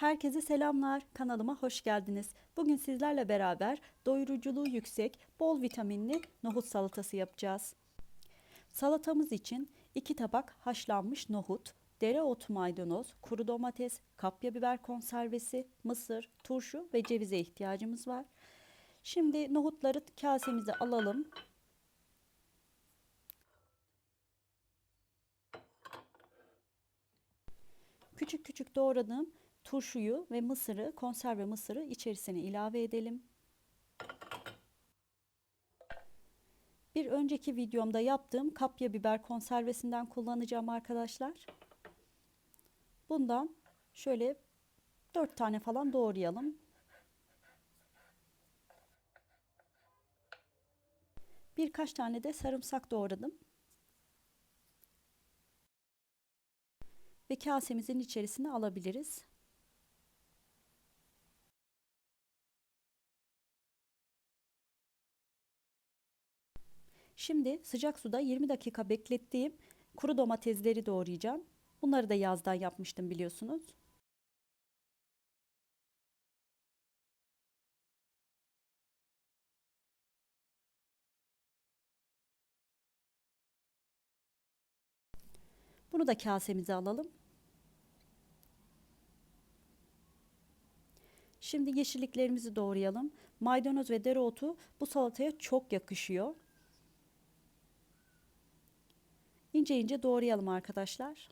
Herkese selamlar. Kanalıma hoş geldiniz. Bugün sizlerle beraber doyuruculuğu yüksek, bol vitaminli nohut salatası yapacağız. Salatamız için 2 tabak haşlanmış nohut, dereotu maydanoz, kuru domates, kapya biber konservesi, mısır, turşu ve cevize ihtiyacımız var. Şimdi nohutları kasemize alalım. Küçük küçük doğradığım turşuyu ve mısırı, konserve mısırı içerisine ilave edelim. Bir önceki videomda yaptığım kapya biber konservesinden kullanacağım arkadaşlar. Bundan şöyle 4 tane falan doğrayalım. Birkaç tane de sarımsak doğradım. Ve kasemizin içerisine alabiliriz. Şimdi sıcak suda 20 dakika beklettiğim kuru domatesleri doğrayacağım. Bunları da yazdan yapmıştım biliyorsunuz. Bunu da kasemize alalım. Şimdi yeşilliklerimizi doğrayalım. Maydanoz ve dereotu bu salataya çok yakışıyor. İnce ince doğrayalım arkadaşlar.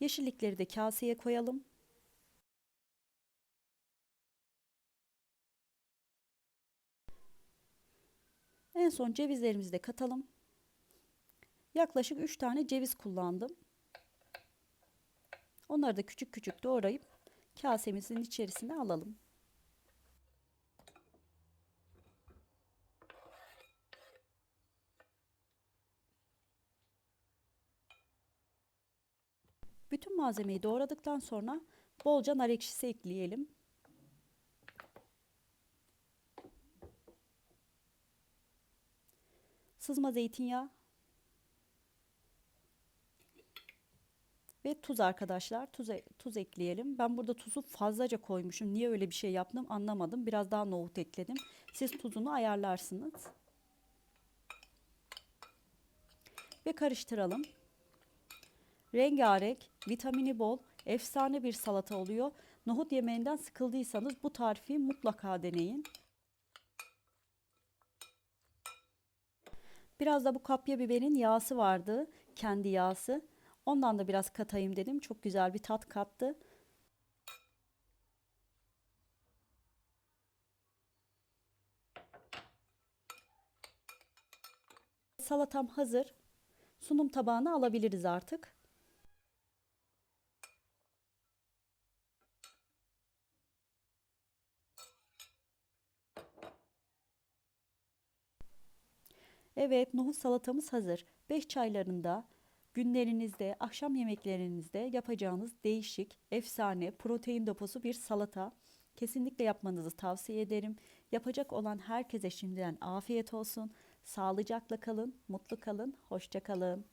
Yeşillikleri de kaseye koyalım. En son cevizlerimizi de katalım. Yaklaşık 3 tane ceviz kullandım. Onları da küçük küçük doğrayıp kasemizin içerisine alalım. Bütün malzemeyi doğradıktan sonra bolca nar ekşisi ekleyelim. Sızma zeytinyağı ve tuz arkadaşlar. Tuz, tuz ekleyelim. Ben burada tuzu fazlaca koymuşum. Niye öyle bir şey yaptım anlamadım. Biraz daha nohut ekledim. Siz tuzunu ayarlarsınız. Ve karıştıralım. Rengarenk, vitamini bol, efsane bir salata oluyor. Nohut yemeğinden sıkıldıysanız bu tarifi mutlaka deneyin. Biraz da bu kapya biberin yağsı vardı. Kendi yağsı. Ondan da biraz katayım dedim. Çok güzel bir tat kattı. Salatam hazır. Sunum tabağına alabiliriz artık. Evet, nohut salatamız hazır. 5 çaylarında, günlerinizde, akşam yemeklerinizde yapacağınız değişik, efsane, protein deposu bir salata. Kesinlikle yapmanızı tavsiye ederim. Yapacak olan herkese şimdiden afiyet olsun. Sağlıcakla kalın, mutlu kalın, hoşça kalın.